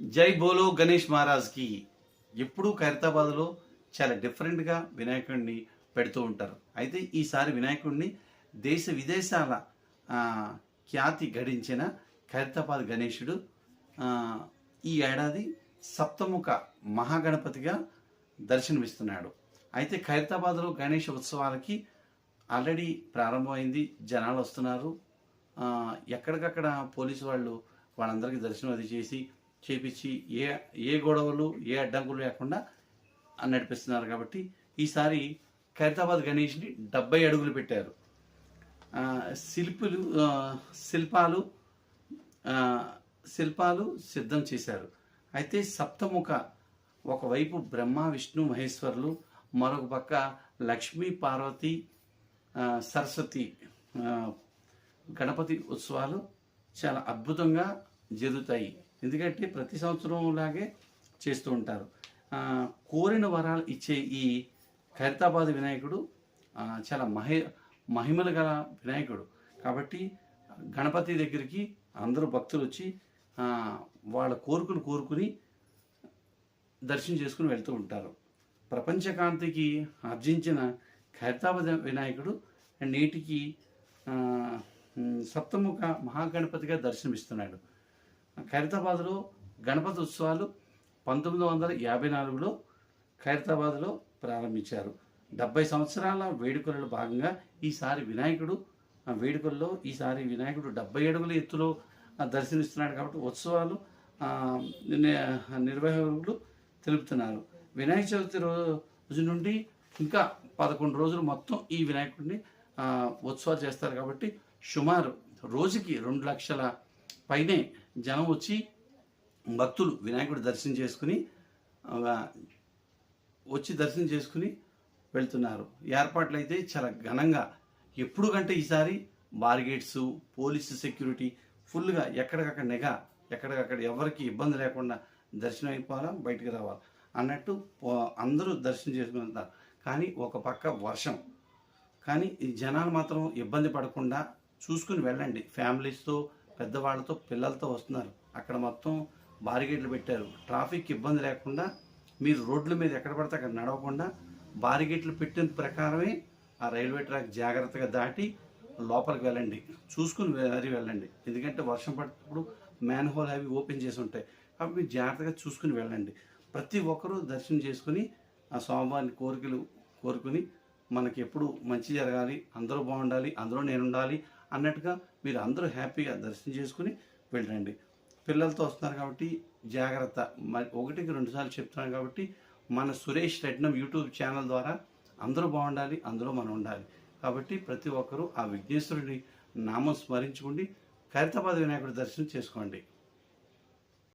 జై బోలో గణేష్ మహారాజ్కి ఎప్పుడూ ఖైరతాబాద్లో చాలా డిఫరెంట్గా వినాయకుడిని పెడుతూ ఉంటారు. అయితే ఈసారి వినాయకుడిని దేశ విదేశాల ఖ్యాతి గడించిన ఖైరతాబాద్ గణేషుడు ఈ ఏడాది సప్తముఖ మహాగణపతిగా దర్శనమిస్తున్నాడు. అయితే ఖైరతాబాద్లో గణేష్ ఉత్సవాలకి ఆల్రెడీ ప్రారంభమైంది. జనాలు వస్తున్నారు. ఎక్కడికక్కడ పోలీసు వాళ్ళు వాళ్ళందరికీ దర్శనం అది చేసి చేపించి ఏ ఏ గొడవలు ఏ అడ్డంకులు లేకుండా నడిపిస్తున్నారు కాబట్టి ఈసారి ఖైరతాబాద్ గణేష్ని డెబ్బై అడుగులు పెట్టారు. శిల్పులు శిల్పాలు శిల్పాలు సిద్ధం చేశారు. అయితే సప్తముఖ ఒకవైపు బ్రహ్మ విష్ణు మహేశ్వరులు మరొక పక్క లక్ష్మీ పార్వతి సరస్వతి గణపతి ఉత్సవాలు చాలా అద్భుతంగా జరుగుతాయి. ఎందుకంటే ప్రతి సంవత్సరం లాగే చేస్తూ ఉంటారు. కోరిన వరాలు ఇచ్చే ఈ ఖైరతాబాద్ వినాయకుడు చాలా మహి మహిమలు గల వినాయకుడు. కాబట్టి గణపతి దగ్గరికి అందరూ భక్తులు వచ్చి వాళ్ళ కోరుకుని కోరుకుని దర్శనం చేసుకుని వెళ్తూ ఉంటారు. ప్రపంచకాంతికి ఆర్జించిన ఖైరతాబాద్ వినాయకుడు నేటికి సప్తముఖ మహాగణపతిగా దర్శనమిస్తున్నాడు. ఖైరతాబాద్లో గణపతి ఉత్సవాలు పంతొమ్మిది వందల యాభై నాలుగులో ఖైరతాబాద్లో ప్రారంభించారు. డెబ్బై సంవత్సరాల వేడుకలలో భాగంగా ఈసారి వినాయకుడు వేడుకల్లో ఈసారి వినాయకుడు డెబ్బై అడుగుల ఎత్తులో ఆ, దర్శనమిస్తున్నాడు కాబట్టి ఉత్సవాలు నిర్వాహకులు తెలుపుతున్నారు. వినాయక చవితి రోజు నుండి ఇంకా పదకొండు రోజులు మొత్తం ఈ వినాయకుడిని ఉత్సవాలు చేస్తారు కాబట్టి సుమారు రోజుకి రెండు లక్షల పైనే జనం వచ్చి భక్తులు వినాయకుడు దర్శనం చేసుకుని వచ్చి దర్శనం చేసుకుని వెళ్తున్నారు. ఏర్పాట్లు అయితే చాలా ఘనంగా. ఎప్పుడు కంటే ఈసారి బార్గేట్స్ పోలీసు సెక్యూరిటీ ఫుల్గా ఎక్కడికక్కడ నిఘా ఎక్కడికక్కడ ఎవరికి ఇబ్బంది లేకుండా దర్శనం అయిపోవాలా బయటికి రావాలి అన్నట్టు అందరూ దర్శనం చేసుకుంటారు కానీ ఒక పక్క వర్షం. కానీ ఈ జనాలు మాత్రం ఇబ్బంది పడకుండా చూసుకుని వెళ్ళండి. ఫ్యామిలీస్తో పెద్దవాళ్ళతో పిల్లలతో వస్తున్నారు. అక్కడ మొత్తం బారిగేట్లు పెట్టారు. ట్రాఫిక్ ఇబ్బంది లేకుండా మీరు రోడ్ల మీద ఎక్కడ పడితే అక్కడ నడవకుండా బారిగేట్లు పెట్టిన ప్రకారమే ఆ రైల్వే ట్రాక్ జాగ్రత్తగా దాటి లోపలికి వెళ్ళండి. చూసుకుని మరీ వెళ్ళండి. ఎందుకంటే వర్షం పడినప్పుడు మ్యాన్ హోల్ అవి ఓపెన్ చేసి ఉంటాయి. కాబట్టి మీరు జాగ్రత్తగా చూసుకుని వెళ్ళండి. ప్రతి ఒక్కరూ దర్శనం చేసుకుని ఆ స్వామివారిని కోరికలు కోరుకుని మనకి ఎప్పుడు మంచి జరగాలి అందరూ బాగుండాలి అందరూ నేను ఉండాలి అన్నట్టుగా మీరు అందరూ హ్యాపీగా దర్శనం చేసుకుని వెళ్ళండి. పిల్లలతో వస్తున్నారు కాబట్టి జాగ్రత్త. మరి ఒకటికి రెండు సార్లు చెప్తున్నాను కాబట్టి మన సురేష్ రెడ్నం యూట్యూబ్ ఛానల్ ద్వారా అందరూ బాగుండాలి అందులో మనం ఉండాలి. కాబట్టి ప్రతి ఒక్కరూ ఆ విఘ్నేశ్వరుని నామం స్మరించుకోండి ఖైరతాబాద్ వినాయకుడి దర్శనం చేసుకోండి.